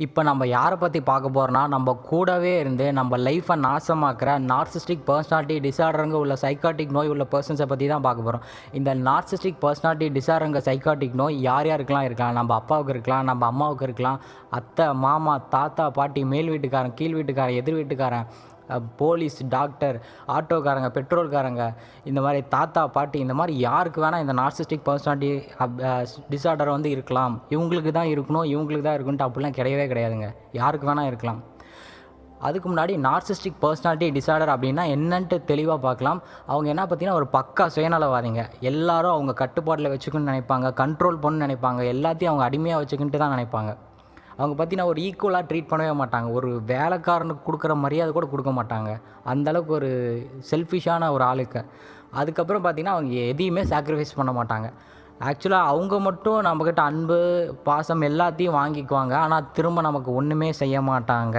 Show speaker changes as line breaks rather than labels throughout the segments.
இப்போ நம்ம யாரை பற்றி பார்க்க போகிறோன்னா நம்ம கூடவே இருந்து நம்ம லைஃப்பை நாசமாக்குற நார்சிஸ்டிக் பர்சனாலிட்டி டிசார்டருங்க உள்ள சைக்காட்டிக் நோய் உள்ள பர்சன்ஸை பற்றி தான் பார்க்க போகிறோம் இந்த நார்சிஸ்டிக் பர்சனாலிட்டி டிசார்டருங்க சைக்காட்டிக் நோய் யார் யாருக்கெல்லாம் இருக்கலாம்? நம்ம அப்பாவுக்கு இருக்கலாம் நம்ம அம்மாவுக்கு இருக்கலாம் அத்தை மாமா தாத்தா பாட்டி மேல் வீட்டுக்காரன் கீழ் வீட்டுக்காரன் எதிர் வீட்டுக்காரன் போலீஸ் டாக்டர் ஆட்டோக்காரங்க பெட்ரோல்காரங்க இந்த மாதிரி தாத்தா பாட்டி இந்த மாதிரி யாருக்கு வேணால் இந்த நார்சிஸ்டிக் பர்சனாலிட்டி டிஸார்டர் வந்து இருக்கலாம். இவங்களுக்கு தான் இருக்கணும் இவங்களுக்கு தான் இருக்குன்ட்டு அப்படிலாம் கிடையவே கிடையாதுங்க. யாருக்கு வேணால் இருக்கலாம். அதுக்கு முன்னாடி நார்சிஸ்டிக் பர்சனாலிட்டி டிசார்டர் அப்படின்னா என்னன்ட்டு தெளிவாக பார்க்கலாம். அவங்க என்ன பார்த்தீங்கன்னா ஒரு பக்கா சுயநலவாதிங்க. எல்லாரும் அவங்க கட்டுப்பாட்டில் வச்சுக்கணும்னு நினைப்பாங்க கண்ட்ரோல் பண்ணணும்னு நினைப்பாங்க எல்லாத்தையும் அவங்க அடிமையாக வச்சுக்கின்ட்டு தான் நினைப்பாங்க. அவங்க பார்த்தீங்கன்னா ஒரு ஈக்குவலாக ட்ரீட் பண்ணவே மாட்டாங்க. ஒரு வேலைக்காரனுக்கு கொடுக்குற மரியாதை கூட கொடுக்க மாட்டாங்க. அந்தளவுக்கு ஒரு செல்ஃபிஷான ஒரு ஆளுக்கு அதுக்கப்புறம் பார்த்திங்கன்னா அவங்க எதையுமே சாக்ரிஃபைஸ் பண்ண மாட்டாங்க. ஆக்சுவலாக அவங்க மட்டும் நம்மக்கிட்ட அன்பு பாசம் எல்லாத்தையும் வாங்கிக்குவாங்க. ஆனால் திரும்ப நமக்கு ஒன்றுமே செய்ய மாட்டாங்க.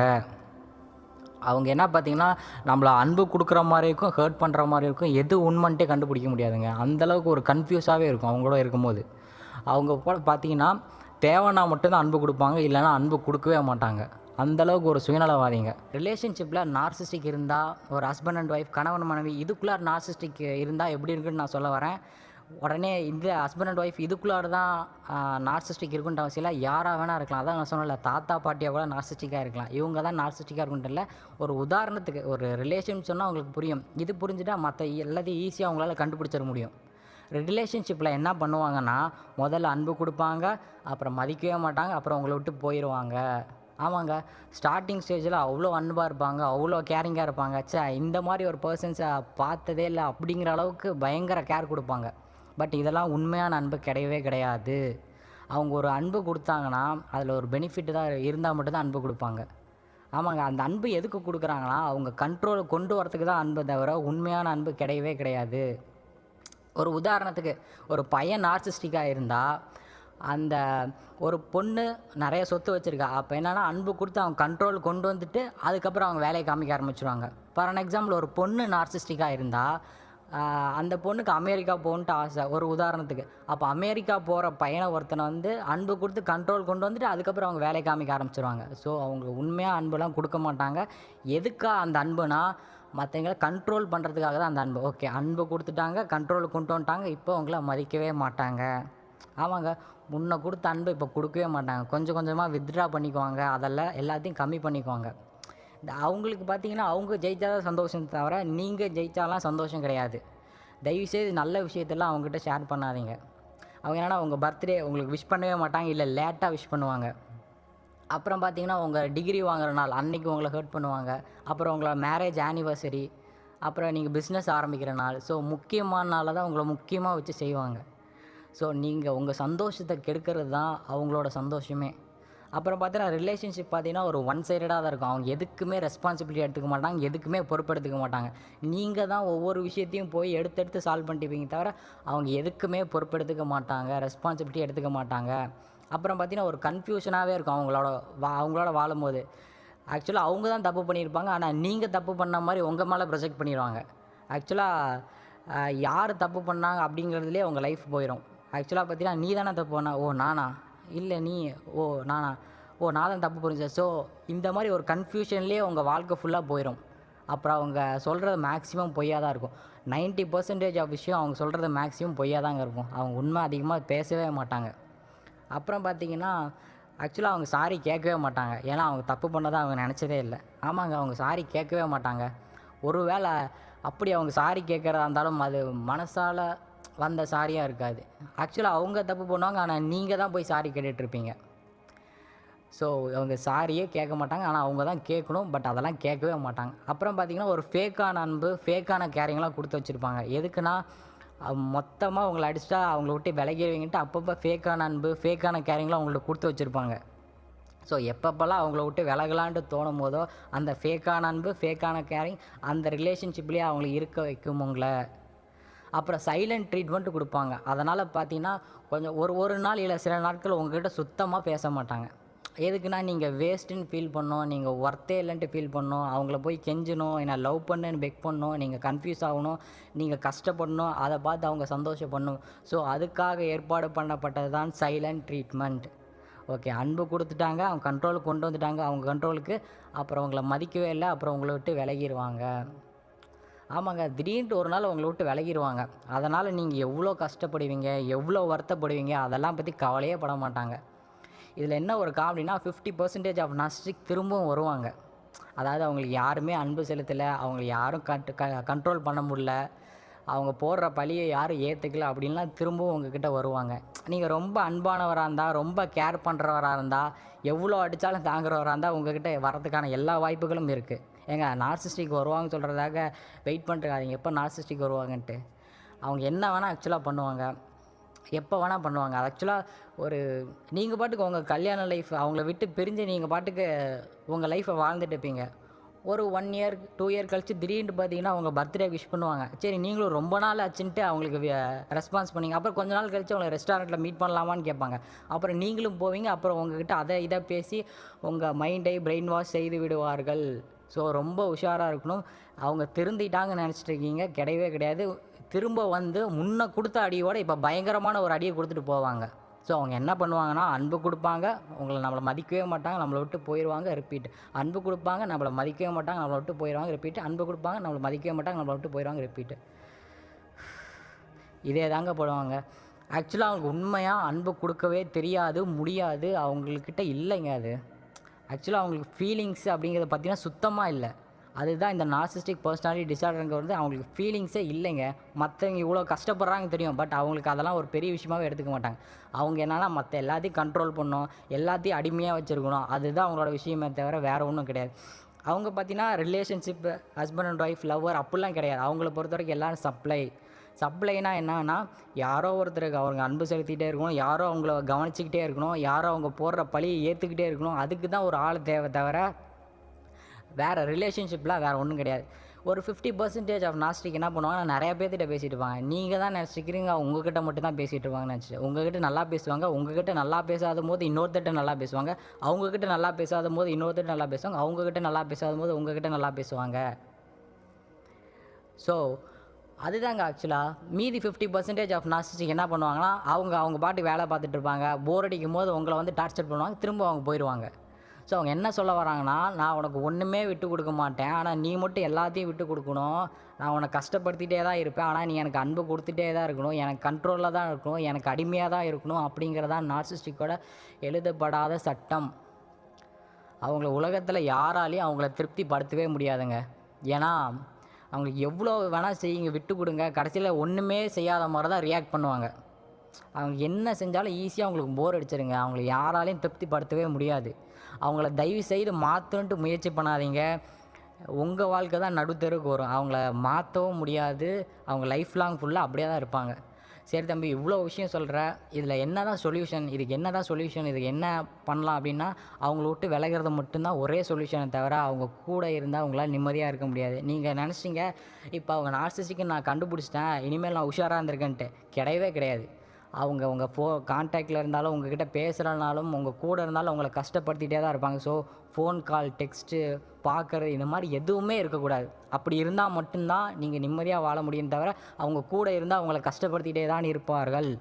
அவங்க என்ன பார்த்தீங்கன்னா நம்மளை அன்பு கொடுக்குற மாதிரி இருக்கும் ஹர்ட் பண்ணுற மாதிரி இருக்கும். எது உண்மைன்ட்டே கண்டுபிடிக்க முடியாதுங்க. அந்தளவுக்கு ஒரு கன்ஃபியூஸாகவே இருக்கும். அவங்களோட இருக்கும்போது. அவங்க கூட பார்த்தீங்கன்னா தேவைன்னா மட்டும்தான் அன்பு கொடுப்பாங்க இல்லைனா அன்பு கொடுக்கவே மாட்டாங்க. அந்தளவுக்கு ஒரு சுயநலவாதிங்க. ரிலேஷன்ஷிப்பில் நார்சிஸ்டிக் இருந்தால் ஒரு ஹஸ்பண்ட் அண்ட் ஒய்ஃப் கணவன் மனைவி இதுக்குள்ளே நார்சிஸ்டிக் இருந்தால் எப்படி இருக்குன்னு நான் சொல்ல வரேன். உடனே இந்த ஹஸ்பண்ட் அண்ட் ஒய்ஃப் இதுக்குள்ளார தான் நார்சிஸ்டிக் இருக்குன்ற அவசியம் இல்லை. யாராக வேணால் இருக்கலாம். அதான் நான் சொன்னல தாத்தா பாட்டியாக கூட நார்சிஸ்டிக்காக இருக்கலாம். இவங்க தான் நார்சிஸ்டிக்காக இருக்குன்ட்டு இல்லை ஒரு உதாரணத்துக்கு ஒரு ரிலேஷன் சொன்னால் அவங்களுக்கு புரியும். இது புரிஞ்சுட்டா மற்ற எல்லாத்தையும் ஈஸியாக அவங்களால கண்டுபிடிச்சிட முடியும். ரிலேஷன்ஷிப்பில் என்ன பண்ணுவாங்கன்னா முதல்ல அன்பு கொடுப்பாங்க அப்புறம் மதிக்கவே மாட்டாங்க அப்புறம் உங்களை விட்டு போயிடுவாங்க ஆமாங்க. ஸ்டார்டிங் ஸ்டேஜில் அவ்வளோ அன்பாக இருப்பாங்க அவ்வளோ கேரிங்காக இருப்பாங்க. ச்சே இந்த மாதிரி ஒரு பர்சன்ஸை பார்த்ததே இல்லை அப்படிங்கிற அளவுக்கு பயங்கர கேர் கொடுப்பாங்க. பட் இதெல்லாம் உண்மையான அன்பு கிடையவே கிடையாது. அவங்க ஒரு அன்பு கொடுத்தாங்கன்னா அதில் ஒரு பெனிஃபிட் தான் இருந்தால் மட்டும்தான் அன்பு கொடுப்பாங்க. ஆமாங்க. அந்த அன்பு எதுக்கு கொடுக்குறாங்கன்னா அவங்க கண்ட்ரோல் கொண்டு வரத்துக்கு தான் அன்பை தவிர உண்மையான அன்பு கிடையவே கிடையாது. ஒரு உதாரணத்துக்கு ஒரு பையன் நார்சிஸ்டிக்காக இருந்தால் அந்த ஒரு பொண்ணு நிறைய சொத்து வச்சுருக்கா. அப்போ என்னென்னா அன்பு கொடுத்து அவங்க கண்ட்ரோல் கொண்டு வந்துட்டு அதுக்கப்புறம் அவங்க வேலையை காமிக்க ஆரம்பிச்சிருவாங்க. ஃபார் அன் எக்ஸாம்பிள் ஒரு பொண்ணு நார்சிஸ்டிக்காக இருந்தால் அந்த பொண்ணுக்கு அமெரிக்கா போகணுன்ட்டு ஆசை. ஒரு உதாரணத்துக்கு அப்போ அமெரிக்கா போகிற பையனை ஒருத்தனை வந்து அன்பு கொடுத்து கண்ட்ரோல் கொண்டு வந்துட்டு அதுக்கப்புறம் அவங்க வேலையை காமிக்க ஆரம்பிச்சிருவாங்க. ஸோ அவங்க உண்மையாக அன்புலாம் கொடுக்க மாட்டாங்க. எதுக்காக அந்த அன்புனா மற்றவங்கள கண்ட்ரோல் பண்ணுறதுக்காக தான் அந்த அன்பு. ஓகே அன்பு கொடுத்துட்டாங்க கண்ட்ரோல் கொண்டு வந்துட்டாங்க. இப்போ அவங்கள மதிக்கவே மாட்டாங்க. ஆமாங்க முன்ன கொடுத்த அன்பு இப்போ கொடுக்கவே மாட்டாங்க. கொஞ்சம் கொஞ்சமாக வித்ட்ரா பண்ணிக்குவாங்க. அதெல்லாம் எல்லாத்தையும் கம்மி பண்ணிக்குவாங்க. இந்த அவங்களுக்கு பார்த்தீங்கன்னா அவங்க ஜெயிச்சா தான் சந்தோஷம் தவிர நீங்கள் ஜெயித்தாலாம் சந்தோஷம் கிடையாது. தயவுசெய்து நல்ல விஷயத்தெல்லாம் அவங்ககிட்ட ஷேர் பண்ணாதீங்க. அவங்க என்னென்னா உங்கள் பர்த்டே உங்களுக்கு விஷ் பண்ணவே மாட்டாங்க. இல்லை லேட்டாக விஷ் பண்ணுவாங்க. அப்புறம் பார்த்தீங்கன்னா உங்கள் டிகிரி வாங்குற நாள் அன்றைக்கி உங்களை ஹர்ட் பண்ணுவாங்க. அப்புறம் உங்களை மேரேஜ் ஆனிவர்சரி அப்புறம் நீங்கள் பிஸ்னஸ் ஆரம்பிக்கிற நாள். ஸோ முக்கியமான நாளில் தான் உங்களை முக்கியமாக வச்சு செய்வாங்க. ஸோ நீங்கள் உங்கள் சந்தோஷத்தை கெடுக்கிறது தான் அவங்களோட சந்தோஷமே. அப்புறம் பார்த்தீங்கன்னா ரிலேஷன்ஷிப் பார்த்தீங்கன்னா ஒரு ஒன் சைடடாக தான் இருக்கும். அவங்க எதுக்குமே ரெஸ்பான்சிபிலிட்டி எடுத்துக்க மாட்டாங்க எதுக்குமே பொறுப்பெடுத்துக்க மாட்டாங்க. நீங்கள் தான் ஒவ்வொரு விஷயத்தையும் போய் எடுத்தெடுத்து சால்வ் பண்ணிட்டுப்பீங்க தவிர அவங்க எதுக்குமே பொறுப்பெடுத்துக்க மாட்டாங்க ரெஸ்பான்சிபிலிட்டி எடுத்துக்க மாட்டாங்க. அப்புறம் பார்த்தீங்கன்னா ஒரு கன்ஃபியூஷனாகவே இருக்கும் அவங்களோட வா அவங்களோட வாழும்போது. ஆக்சுவலாக அவங்க தான் தப்பு பண்ணியிருப்பாங்க. ஆனால் நீங்கள் தப்பு பண்ண மாதிரி உங்கள் மேலே ப்ரொஜெக்ட் பண்ணிடுவாங்க ஆக்சுவலாக யார் தப்பு பண்ணாங்க அப்படிங்கிறதுலே உங்கள் லைஃப் போயிடும் ஆக்சுவலாக பார்த்தீங்கன்னா நீ தானே தப்பு பண்ண ஓ நானா? இல்லை நீ ஓ நானா? ஓ நான் தான் தப்பு புரிஞ்சேன் ஸோ இந்த மாதிரி ஒரு கன்ஃபியூஷன்லேயே உங்கள் வாழ்க்கை ஃபுல்லாக போயிடும் அப்புறம் அவங்க சொல்கிறது மேக்ஸிமம் பொய்யாக தான் இருக்கும். 90% பர்சன்டேஜ் ஆஃப் விஷயம் அவங்க சொல்கிறது மேக்ஸிமம் பொய்யாக தாங்க இருக்கும். அவங்க உண்மை அதிகமாக பேசவே மாட்டாங்க. அப்புறம் பார்த்தீங்கன்னா ஆக்சுவலாக அவங்க சாரி கேட்கவே மாட்டாங்க. ஏன்னா அவங்க தப்பு பண்ணதை அவங்க நினச்சதே இல்லை. ஆமாங்க அவங்க சாரி கேட்கவே மாட்டாங்க. ஒரு வேளை அப்படி அவங்க சாரி கேட்குறதா இருந்தாலும் அது மனசால் வந்த சாரியாக இருக்காது. ஆக்சுவலாக அவங்க தப்பு பண்ணுவாங்க ஆனால் நீங்கள் தான் போய் சாரி கேட்டுட்ருப்பீங்க ஸோ அவங்க சாரியே கேட்க மாட்டாங்க ஆனால் அவங்க தான் கேட்கணும் பட் அதெல்லாம் கேட்கவே மாட்டாங்க. அப்புறம் பார்த்தீங்கன்னா ஒரு ஃபேக்கான அன்பு ஃபேக்கான கேரிங்லாம் கொடுத்து வச்சுருப்பாங்க. எதுக்குன்னா மொத்தமாக அவங்கள அடிச்சிட்டா அவங்கள விட்டு விலகிடுவீங்கன்ட்டு அப்பப்போ ஃபேக்கான அன்பு ஃபேக்கான கேரிங்லாம் அவங்கள்ட்ட கொடுத்து வச்சுருப்பாங்க. ஸோ எப்பப்பெல்லாம் அவங்கள விட்டு விலகலான்ட்டு தோணும் போதோ அந்த ஃபேக்கான அன்பு ஃபேக்கான கேரிங் அந்த ரிலேஷன்ஷிப்லேயே அவங்கள இருக்க வைக்கும் உங்களை. அப்புறம் சைலண்ட் ட்ரீட்மெண்ட்டு கொடுப்பாங்க. அதனால் பார்த்தீங்கன்னா கொஞ்சம் ஒரு ஒரு நாள் இல்லை சில நாட்கள் உங்ககிட்ட சுத்தமாக பேச மாட்டாங்க. எதுக்குன்னா நீங்கள் வேஸ்ட்டுன்னு ஃபீல் பண்ணோம் நீங்கள் ஒர்த்தே இல்லைன்ட்டு ஃபீல் பண்ணோம் அவங்கள போய் கெஞ்சணும் என்னை லவ் பண்ணுன்னு பெக் பண்ணணும் நீங்கள் கன்ஃபியூஸ் ஆகணும் நீங்கள் கஷ்டப்படணும் அதை பார்த்து அவங்க சந்தோஷப்படணும். ஸோ அதுக்காக ஏற்பாடு பண்ணப்பட்டது தான் சைலண்ட் ட்ரீட்மெண்ட் ஓகே அன்பு கொடுத்துட்டாங்க அவங்க கண்ட்ரோலுக்கு கொண்டு வந்துட்டாங்க அவங்க கண்ட்ரோலுக்கு அப்புறம் அவங்கள மதிக்கவே இல்லை அப்புறம் உங்களை விட்டு விலகிடுவாங்க ஆமாங்க திடீர்னு ஒரு நாள் உங்களை விட்டு விலகிடுவாங்க அதனால் நீங்கள் எவ்வளோ கஷ்டப்படுவீங்க எவ்வளோ வருத்தப்படுவீங்க அதெல்லாம் பற்றி கவலையே பட மாட்டாங்க. இதில் என்ன ஒரு காமெடினா ஃபிஃப்டி பர்சன்டேஜ் ஆஃப் நாஸ்டிக் திரும்பவும் வருவாங்க. அதாவது அவங்களுக்கு யாருமே அன்பு செலுத்தலை அவங்களை யாரும் கட் க கண்ட்ரோல் பண்ண முடில அவங்க போடுற பழியை யாரும் ஏற்றுக்கல அப்படின்லாம் திரும்பவும் உங்ககிட்ட வருவாங்க. நீங்கள் ரொம்ப அன்பானவராக இருந்தால் ரொம்ப கேர் பண்ணுறவராக இருந்தால் எவ்வளோ அடித்தாலும் தாங்குறவராக இருந்தால் உங்ககிட்ட வரதுக்கான எல்லா வாய்ப்புகளும் இருக்குது ஏங்க நார்சிஸ்டிக் வருவாங்கன்னு சொல்கிறதாக வெயிட் பண்ணுறாதீங்க எப்போ நார்சிஸ்டிக் வருவாங்கன்ட்டு? அவங்க என்ன வேணால் ஆக்சுவலாக பண்ணுவாங்க. எப்போ வேணால் பண்ணுவாங்க. ஆக்சுவலாக ஒரு நீங்கள் பாட்டுக்கு உங்கள் கல்யாண லைஃப் அவங்கள விட்டு பிரிஞ்சு நீங்கள் பாட்டுக்கு உங்கள் லைஃப்பை வாழ்ந்துட்டு இருப்பீங்க. ஒரு ஒன் இயர் டூ இயர் கழித்து திடீர்னு பார்த்தீங்கன்னா அவங்க பர்த்டே விஷ் பண்ணுவாங்க. சரி நீங்களும் ரொம்ப நாள் ஆச்சுன்ட்டு அவங்களுக்கு ரெஸ்பான்ஸ் பண்ணிங்க. அப்புறம் கொஞ்ச நாள் கழித்து அவங்களை ரெஸ்டாரண்ட்டில் மீட் பண்ணலாமான்னு கேட்பாங்க. அப்புறம் நீங்களும் போவீங்க. அப்புறம் உங்ககிட்ட அதை இதை பேசி உங்கள் மைண்டை பிரெயின் வாஷ் செய்து விடுவார்கள். ஸோ ரொம்ப உஷாராக இருக்கணும். அவங்க திருந்திட்டாங்கன்னு நினச்சிட்டு இருக்கீங்க. கிடையவே கிடையாது. திரும்ப வந்து முன்னே கொடுத்த அடியோட இப்போ பயங்கரமான ஒரு அடியை கொடுத்துட்டு போவாங்க. ஸோ அவங்க என்ன பண்ணுவாங்கன்னா அன்பு கொடுப்பாங்க. உங்களை நம்மளை மதிக்கவே மாட்டாங்க. நம்மளை விட்டு போயிடுவாங்க ரிப்பீட் அன்பு கொடுப்பாங்க நம்மளை மதிக்கவே மாட்டாங்க. நம்மளை விட்டு போயிடுவாங்க ரிப்பீட் அன்பு கொடுப்பாங்க நம்மளை மதிக்கவே மாட்டாங்க நம்மளை விட்டு போயிடுவாங்க ரிப்பீட் இதே தாங்க போடுவாங்க ஆக்சுவலாக அவங்களுக்கு உண்மையாக அன்பு கொடுக்கவே தெரியாது முடியாது. அவங்கக்கிட்ட இல்லைங்க அது. ஆக்சுவலாக அவங்களுக்கு ஃபீலிங்ஸ் அப்படிங்கிறத பார்த்தீங்கன்னா சுத்தமாக இல்லை. அதுதான் இந்த நார்சிஸ்டிக் பர்சனாலிட்டி டிசார்டருங்க வந்து அவங்களுக்கு ஃபீலிங்ஸே இல்லைங்க. மற்றவங்க இவ்வளோ கஷ்டப்படுறாங்க தெரியும். பட் அவங்களுக்கு அதெல்லாம் ஒரு பெரிய விஷயமாகவே எடுத்துக்க மாட்டாங்க. அவங்க என்னென்னா மற்ற எல்லாத்தையும் கண்ட்ரோல் பண்ணணும். எல்லாத்தையும் அடிமையாக வச்சுருக்கணும். அதுதான் அவங்களோட விஷயமே தவிர வேறு ஒன்றும் கிடையாது. அவங்க பார்த்தீங்கன்னா relationship husband and wife lover அப்படிலாம் கிடையாது. அவங்கள பொறுத்த வரைக்கும் எல்லாரும் சப்ளை சப்ளைனா என்னன்னா யாரோ ஒருத்தருக்கு அவங்க அன்பு செலுத்திக்கிட்டே இருக்கணும். யாரோ அவங்கள கவனிச்சிக்கிட்டே இருக்கணும். யாரோ அவங்க போடுற பழியை ஏற்றுக்கிட்டே இருக்கணும். அதுக்கு தான் ஒரு ஆள் தேவை தவிர வேறு ரிலேஷன்ஷிப்லாம் வேறு ஒன்றும் கிடையாது. ஒரு ஃபிஃப்டி பர்சன்டேஜ் ஆஃப் நாஸ்டிக் என்ன பண்ணுவாங்கன்னா நிறைய பேர்த்திட்ட பேசிட்டு இருப்பாங்க. நீங்கள் தான் நினச்சிக்கிறீங்க உங்ககிட்ட மட்டும் தான் பேசிகிட்டு இருப்பாங்கன்னு நினச்சி உங்ககிட்ட நல்லா பேசுவாங்க உங்ககிட்ட நல்லா பேசாத போது இன்னொருத்தட்ட நல்லா பேசுவாங்க. அவங்கக்கிட்ட நல்லா பேசாத போது இன்னொருத்தட்ட நல்லா பேசுவாங்க. அவங்கக்கிட்ட நல்லா பேசாத போது உங்ககிட்ட நல்லா பேசுவாங்க. ஸோ அதுதாங்க ஆக்சுவலாக மீதி ஃபிஃப்டி பர்சன்டேஜ் ஆஃப் நாஸ்டிக் என்ன பண்ணுவாங்கன்னா அவங்க அவங்க பாட்டு வேலை பார்த்துட்டு இருப்பாங்க. போர் அடிக்கும் போது உங்களை வந்து டார்ச்சர் பண்ணுவாங்க. திரும்ப அவங்க போயிடுவாங்க ஸோ அவங்க என்ன சொல்ல வராங்கன்னா நான் உனக்கு ஒன்றுமே விட்டு கொடுக்க மாட்டேன். ஆனால் நீ மட்டும் எல்லாத்தையும் விட்டு கொடுக்கணும். நான் உன்னை கஷ்டப்படுத்திட்டே தான் இருப்பேன். ஆனால் நீ எனக்கு அன்பு கொடுத்துட்டே தான் இருக்கணும். எனக்கு கண்ட்ரோலில் தான் இருக்கணும். எனக்கு அடிமையாக தான் இருக்கணும். அப்படிங்கிறதான் நார்சிஸ்டிக்கோட எழுதப்படாத சட்டம். அவங்கள உலகத்தில் யாராலையும் அவங்கள திருப்திப்படுத்தவே முடியாதுங்க. ஏன்னா அவங்களுக்கு எவ்வளோ வேணால் செய்யுங்க விட்டு கொடுங்க. கடைசியில் ஒன்றுமே செய்யாத மாதிரி தான் ரியாக்ட் பண்ணுவாங்க. அவங்க என்ன செஞ்சாலும் ஈஸியாக அவங்களுக்கு போர் அடிச்சிருங்க. அவங்களை யாராலையும் திருப்திப்படுத்தவே முடியாது. அவங்கள தயவு செய்து மாற்றணுன்ட்டு முயற்சி பண்ணாதீங்க. உங்கள் வாழ்க்கை தான் நடுத்தருக்கு வரும் அவங்கள மாற்றவும் முடியாது. அவங்க லைஃப் லாங் ஃபுல்லாக அப்படியே தான் இருப்பாங்க. சரி தம்பி இவ்வளோ விஷயம் சொல்கிற இதில் என்ன தான் சொல்யூஷன் இதுக்கு என்ன தான் சொல்யூஷன் இதுக்கு என்ன பண்ணலாம் அப்படின்னா அவங்கள விட்டு விலகிறது மட்டும்தான் ஒரே சொல்யூஷனை தவிர அவங்க கூட இருந்தால் அவங்களால் நிம்மதியாக இருக்க முடியாது. நீங்கள் நினச்சிங்க இப்போ அவங்க நார்சிஸ்டிக்கு நான் கண்டுபிடிச்சிட்டேன் இனிமேல் நான் உஷாராக இருந்திருக்கேன்ட்டு. கிடையவே கிடையாது. அவங்க உங்கள் ஃபோ கான்டாக்டில் இருந்தாலும் உங்ககிட்ட பேசுகிறனாலும் உங்கள் கூட இருந்தாலும் உங்களை கஷ்டப்படுத்திகிட்டே தான் இருப்பாங்க. ஸோ ஃபோன் கால் டெக்ஸ்ட்டு பார்க்குறது இந்த மாதிரி எதுவுமே இருக்கக்கூடாது. அப்படி இருந்தால் மட்டும்தான் நீங்கள் நிம்மதியாக வாழ முடியும் தவிர அவங்க கூட இருந்தால் அவங்கள கஷ்டப்படுத்திகிட்டே தான் இருப்பார்கள்.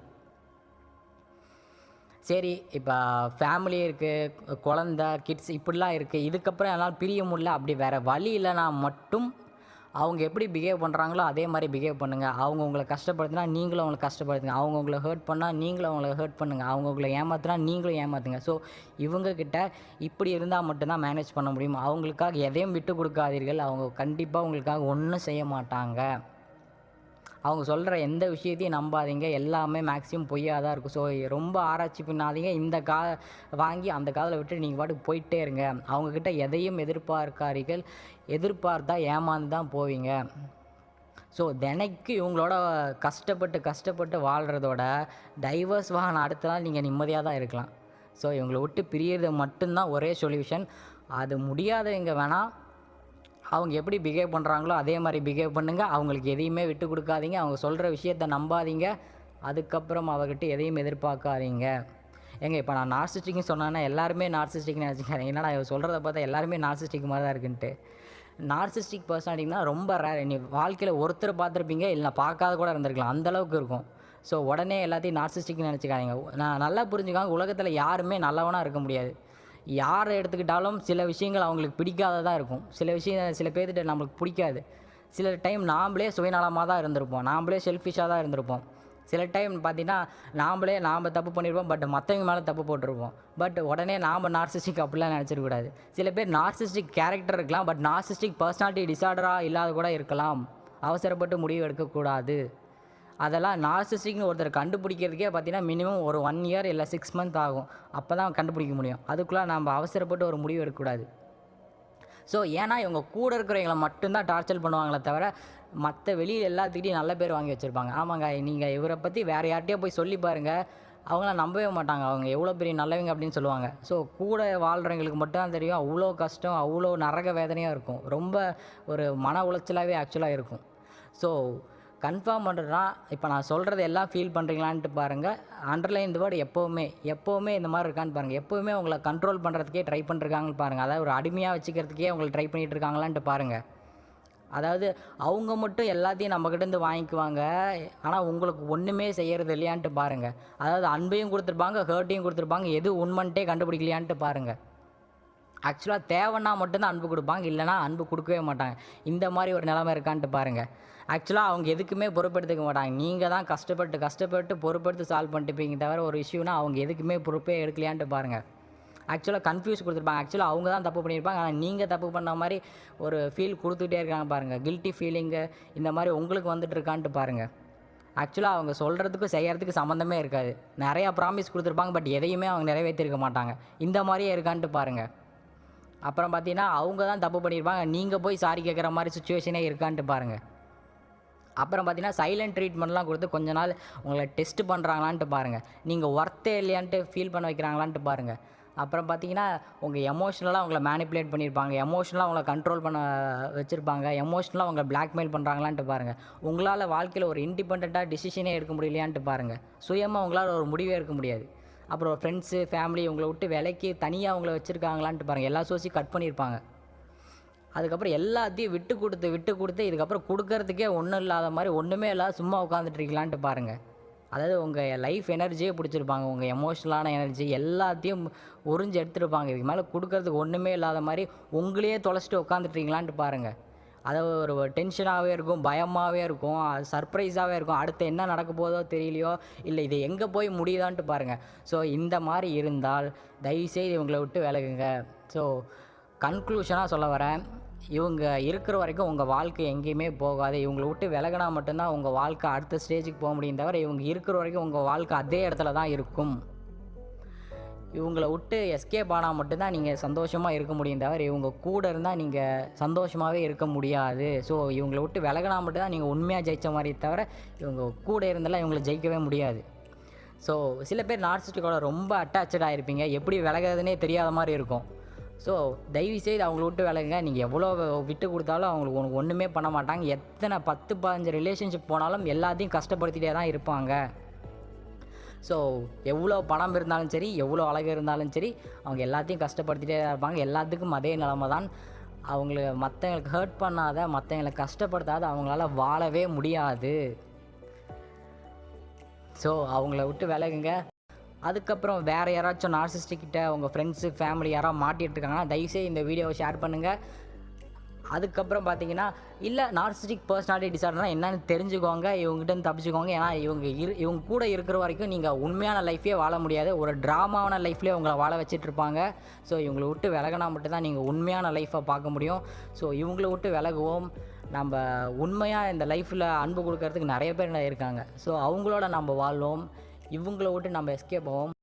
சரி இப்போ ஃபேமிலி இருக்குது குழந்த கிட்ஸ் இப்படிலாம் இருக்குது இதுக்கப்புறம் என்னால் பிரிய முடியல. அப்படி வேறு வழி இல்லைனா மட்டும் அவங்க எப்படி பிஹேவ் பண்ணுறாங்களோ அதே மாதிரி பிஹேவ் பண்ணுங்கள் அவங்க உங்களை கஷ்டப்படுத்தினா நீங்களும் அவங்களை கஷ்டப்படுத்துங்க. அவங்க உங்களை ஹர்ட் பண்ணால் நீங்களும் அவங்கள ஹர்ட் பண்ணுங்கள் அவங்க உங்களை ஏமாத்தினா நீங்களும் ஏமாத்துங்க. ஸோ இவங்கக்கிட்ட இப்படி இருந்தால் மட்டும்தான் மேனேஜ் பண்ண முடியும். அவங்களுக்காக எதையும் விட்டு கொடுக்காதீர்கள். அவங்க கண்டிப்பாக உங்களுக்காக ஒன்றும் செய்ய மாட்டாங்க. அவங்க சொல்கிற எந்த விஷயத்தையும் நம்பாதீங்க. எல்லாமே மேக்ஸிமம் பொய்யாக தான் இருக்கும். ஸோ ரொம்ப ஆராய்ச்சி பண்ணாதீங்க. இந்த கா வாங்கி அந்த காதில் விட்டு நீங்கள் பாட்டுக்கு போயிட்டே இருங்க. அவங்கக்கிட்ட எதையும் எதிர்பார்க்காரிகள் எதிர்பார்த்தா ஏமாந்து தான் போவீங்க. ஸோ தினைக்கு இவங்களோட கஷ்டப்பட்டு கஷ்டப்பட்டு வாழ்கிறதோட டைவர்ஸ் வாகனம் அடுத்த நாள் நீங்கள் நிம்மதியாக தான் இருக்கலாம். ஸோ இவங்களை விட்டு பிரியறது மட்டும்தான் ஒரே சொல்யூஷன் அது முடியாதவங்க வேணால் அவங்க எப்படி பிஹேவ் பண்ணுறாங்களோ அதே மாதிரி பிஹேவ் பண்ணுங்கள் அவங்களுக்கு எதையுமே விட்டு கொடுக்காதீங்க. அவங்க சொல்கிற விஷயத்த நம்பாதீங்க. அதுக்கப்புறம் அவர்கிட்ட எதையும் எதிர்பார்க்காதீங்க. ஏங்க இப்போ நான் நார்சிஸ்டிக்னு சொன்னேன்னா எல்லாருமே நார்சிஸ்டிக்னு நினச்சிக்கிறேன் என்னடா இவன் சொல்கிறத பார்த்தா எல்லாருமே நார்சிஸ்டிக் மாதிரி தான் இருக்குன்ட்டு. நார்சிஸ்டிக் பர்சனாலிட்டினா ரொம்ப ரேர் நீ வாழ்க்கையில் ஒருத்தர் பார்த்துருப்பீங்க இல்லை பார்க்காத கூட இருந்திருக்கலாம். அந்தளவுக்கு இருக்கும். ஸோ உடனே எல்லாத்தையும் நார்சிஸ்டிக்னு நினச்சிக்காதீங்க. நான் நல்லா புரிஞ்சுக்காங்க உலகத்தில் யாருமே நல்லவனாக இருக்க முடியாது. யாரை எடுத்துக்கிட்டாலும் சில விஷயங்கள் அவங்களுக்கு பிடிக்காததாக இருக்கும். சில விஷயம் சில பேர்த்திட்ட நம்மளுக்கு பிடிக்காது. சில டைம் நாம்ளே சுயநலமாக தான் இருந்திருப்போம். நாம்ளே செல்ஃபிஷாக தான் இருந்திருப்போம். சில டைம் பார்த்தீங்கன்னா நாம்ளே நாம் தப்பு பண்ணியிருப்போம் பட் மற்றவங்க மேலே தப்பு போட்டிருப்போம். பட் உடனே நாம் நார்சிஸ்டிக் அப்படிலாம் நினச்சிடக்கூடாது சில பேர் நார்சிஸ்டிக் கேரக்டர் இருக்கலாம் பட் நார்சிஸ்டிக் பர்சனாலிட்டி டிசார்டராக இல்லாத கூட இருக்கலாம். அவசரப்பட்டு முடிவு எடுக்கக்கூடாது. அதெல்லாம் நார்சிஸ்டிக்னு ஒருத்தர் கண்டுபிடிக்கிறதுக்கே பார்த்தீங்கன்னா மினிமம் ஒரு ஒன் இயர் இல்லை சிக்ஸ் மந்த் ஆகும். அப்போ தான் கண்டுபிடிக்க முடியும். அதுக்குள்ளே நம்ம அவசரப்பட்டு ஒரு முடிவு எடுக்கக்கூடாது. ஸோ ஏன்னா இவங்க கூட இருக்கிறவங்கள மட்டும்தான் டார்ச்சர் பண்ணுவாங்களே தவிர மற்ற வெளியில் எல்லாத்துக்கிட்டையும் நல்ல பேர் வாங்கி வச்சுருப்பாங்க. ஆமாங்க நீங்கள் இவரை பற்றி வேறு யார்கிட்டயோ போய் சொல்லி பாருங்கள் அவங்கள நம்பவே மாட்டாங்க. அவங்க எவ்வளோ பெரிய நல்லவங்க அப்படின்னு சொல்லுவாங்க. ஸோ கூட வாழ்கிறவங்களுக்கு மட்டும் தான் தெரியும். அவ்வளோ கஷ்டம் அவ்வளோ நரக வேதனையாக இருக்கும். ரொம்ப ஒரு மன உளைச்சலாகவே ஆக்சுவலாக இருக்கும். ஸோ கன்ஃபார்ம் பண்ணுறதுனா இப்போ நான் சொல்கிறது எல்லாம் ஃபீல் பண்ணுறீங்களான்ட்டு பாருங்கள் அண்டர்லைன் இந்த வேர்டு எப்போவுமே எப்போவுமே இந்த மாதிரி இருக்கான்னு பாருங்கள் எப்போவுமே உங்களை கண்ட்ரோல் பண்ணுறதுக்கே ட்ரை பண்ணிருக்காங்கன்னு பாருங்கள் அதாவது ஒரு அடிமையாக வச்சுக்கிறதுக்கே உங்களை ட்ரை பண்ணிகிட்டு இருக்காங்களான்ட்டு பாருங்கள் அதாவது அவங்க மட்டும் எல்லாத்தையும் நம்மக்கிட்டேருந்து வாங்கிக்குவாங்க. ஆனால் உங்களுக்கு ஒன்றுமே செய்கிறது இல்லையான்ட்டு பாருங்கள் அதாவது அன்பையும் கொடுத்துருப்பாங்க ஹர்ட்டையும் கொடுத்துருப்பாங்க. எது உண்மன்ட்டே கண்டுபிடிக்கலையான்ட்டு பாருங்கள் ஆக்சுவலாக தேவைன்னா மட்டும்தான் அன்பு கொடுப்பாங்க இல்லைனா அன்பு கொடுக்கவே மாட்டாங்க. இந்த மாதிரி ஒரு நிலைமை இருக்கான்ட்டு பாருங்கள் ஆக்சுவலாக அவங்க எதுக்குமே பொறுப்பெடுத்துக்க மாட்டாங்க. நீங்கள் தான் கஷ்டப்பட்டு கஷ்டப்பட்டு பொறுப்பெடுத்து சால்வ் பண்ணிட்டுப்பீங்க தவிர ஒரு இஷ்யூனா அவங்க எதுக்குமே பொறுப்பே எடுக்கலையான்ட்டு பாருங்கள் ஆக்சுவலாக கன்ஃபியூஸ் கொடுத்துருப்பாங்க. ஆக்சுவலாக அவங்க தான் தப்பு பண்ணியிருப்பாங்க. ஆனால் நீங்கள் தப்பு பண்ண மாதிரி ஒரு ஃபீல் கொடுத்துட்டே இருக்காங்க பாருங்கள் கில்ட்டி ஃபீலிங்கு இந்த மாதிரி உங்களுக்கு வந்துட்டு இருக்கான்ட்டு பாருங்கள் ஆக்சுவலாக அவங்க சொல்கிறதுக்கும் செய்கிறதுக்கு சம்மந்தமே இருக்காது. நிறையா ப்ராமிஸ் கொடுத்துருப்பாங்க பட் எதையுமே அவங்க நிறைவேற்றிருக்க மாட்டாங்க. இந்த மாதிரியே இருக்கான்ட்டு பாருங்கள் அப்புறம் பார்த்தீங்கன்னா அவங்க தான் தப்பு பண்ணியிருப்பாங்க. நீங்கள் போய் சாரி கேட்குற மாதிரி சுச்சுவேஷனே இருக்கான்ட்டு பாருங்கள் அப்புறம் பார்த்தீங்கன்னா சைலண்ட் ட்ரீட்மெண்ட்லாம் கொடுத்து கொஞ்ச நாள் உங்களை டெஸ்ட் பண்ணுறாங்களான்ட்டு பாருங்கள் நீங்கள் ஒர்த்தே இல்லையான்ட்டு ஃபீல் பண்ண வைக்கிறாங்களான்ட்டு பாருங்கள் அப்புறம் பார்த்தீங்கன்னா உங்கள் எமோஷ்னலாக உங்களை மேனிப்புலேட் பண்ணியிருப்பாங்க. எமோஷ்னலாக உங்களை கண்ட்ரோல் பண்ண வச்சுருப்பாங்க. எமோஷ்னலாக உங்களை பிளாக்மெயில் பண்ணுறாங்களான்ட்டு பாருங்கள் உங்களால் வாழ்க்கையில் ஒரு இண்டிபெண்ட்டாக டிசிஷனே எடுக்க முடியலையான்ட்டு பாருங்கள் சுயமாக உங்களால் ஒரு முடிவே எடுக்க முடியாது. அப்புறம் ஃப்ரெண்ட்ஸு ஃபேமிலி உங்களை விட்டு விலைக்கு தனியாக உங்களை வச்சுருக்காங்களான்ட்டு பாருங்கள் எல்லா சோர்ஸையும் கட் பண்ணியிருப்பாங்க. அதுக்கப்புறம் எல்லாத்தையும் விட்டு கொடுத்து விட்டு கொடுத்து இதுக்கப்புறம் கொடுக்கறதுக்கே ஒன்றும் இல்லாத மாதிரி ஒன்றுமே இல்லாத சும்மா உட்காந்துட்டு இருக்கலான்ட்டு பாருங்கள் அதாவது உங்கள் லைஃப் எனர்ஜியே பிடிச்சிருப்பாங்க. உங்கள் எமோஷ்னலான எனர்ஜி எல்லாத்தையும் உறிஞ்சு எடுத்துருப்பாங்க இதுக்கு மேலே கொடுக்கறதுக்கு ஒன்றுமே இல்லாத மாதிரி உங்களையே தொலைச்சிட்டு உட்காந்துட்ருக்கீங்களான்ட்டு பாருங்கள் அது ஒரு டென்ஷனாகவே இருக்கும் பயமாகவே இருக்கும் சர்ப்ரைஸாகவே இருக்கும். அடுத்து என்ன நடக்க போதோ தெரியலையோ இல்லை இது எங்கே போய் முடியுதான்ட்டு பாருங்கள் ஸோ இந்த மாதிரி இருந்தால் தயவுசெய்து இவங்களை விட்டு விலகுங்க. ஸோ கன்க்ளூஷனாக சொல்ல வரேன். இவங்க இருக்கிற வரைக்கும் உங்கள் வாழ்க்கை எங்கேயுமே போகாது. இவங்களை விட்டு விலகினா மட்டும்தான் உங்கள் வாழ்க்கை அடுத்த ஸ்டேஜுக்கு போக முடியும் தவிர இவங்க இருக்கிற வரைக்கும் உங்கள் வாழ்க்கை அதே இடத்துல தான் இருக்கும். இவங்களை விட்டு எஸ்கேப் ஆனால் மட்டும்தான் நீங்கள் சந்தோஷமாக இருக்க முடியும் தவிர இவங்க கூட இருந்தால் நீங்கள் சந்தோஷமாகவே இருக்க முடியாது. ஸோ இவங்களை விட்டு விலகினா மட்டும்தான் நீங்கள் உண்மையாக ஜெயித்த மாதிரி தவிர இவங்க கூட இருந்தாலும் இவங்களை ஜெயிக்கவே முடியாது. ஸோ சில பேர் நார்சிஸ்டிக்கோட ரொம்ப அட்டாச்சாக இருப்பீங்க எப்படி விலகிறதுனே தெரியாத மாதிரி இருக்கும். ஸோ தயவு செய்து அவங்கள விட்டு விலகுங்க. நீங்கள் எவ்வளோ விட்டு கொடுத்தாலும் அவங்களுக்கு உனக்கு ஒன்றுமே பண்ண மாட்டாங்க. எத்தனை பத்து பதினஞ்சு ரிலேஷன்ஷிப் போனாலும் எல்லாத்தையும் கஷ்டப்படுத்திகிட்டே தான் இருப்பாங்க. ஸோ எவ்வளோ பணம் இருந்தாலும் சரி எவ்வளோ அழகு இருந்தாலும் சரி அவங்க எல்லாத்தையும் கஷ்டப்படுத்திட்டே தான் இருப்பாங்க. எல்லாத்துக்கும் அதே நிலமை தான். அவங்கள மற்றவங்களுக்கு ஹர்ட் பண்ணாத மற்றவங்களை கஷ்டப்படுத்தாத அவங்களால வாழவே முடியாது. ஸோ அவங்கள விட்டு விலகுங்க. அதுக்கப்புறம் வேறு யாராச்சும் நார்சிஸ்டிக்கிட்ட உங்கள் ஃப்ரெண்ட்ஸு ஃபேமிலி யாராவது மாட்டிகிட்டு இருக்காங்கன்னா தயவுசெய்து இந்த வீடியோவை ஷேர் பண்ணுங்கள் அதுக்கப்புறம் பார்த்தீங்கன்னா இல்லை நார்சிட்டிக் பர்சனாலிட்டி டிசார்டர்னா என்னன்னு தெரிஞ்சுக்கோங்க இவங்ககிட்ட தப்பிச்சுக்கோங்க. ஏன்னா இவங்க இரு இவங்க கூட இருக்கிற வரைக்கும் நீங்கள் உண்மையான லைஃபே வாழ முடியாது. ஒரு ட்ராமாவான லைஃப்லேயே உங்களை வாழ வச்சிட்ருப்பாங்க ஸோ இவங்களை விட்டு விலகினா மட்டும்தான் நீங்கள் உண்மையான லைஃப்பை பார்க்க முடியும். ஸோ இவங்கள விட்டு விலகுவோம். நம்ம உண்மையாக இந்த லைஃப்பில் அன்பு கொடுக்கறதுக்கு நிறைய பேர் இருக்காங்க. ஸோ அவங்களோட நம்ம வாழ்வோம். இவங்கள விட்டு நம்ம எஸ்கேப் ஆகும்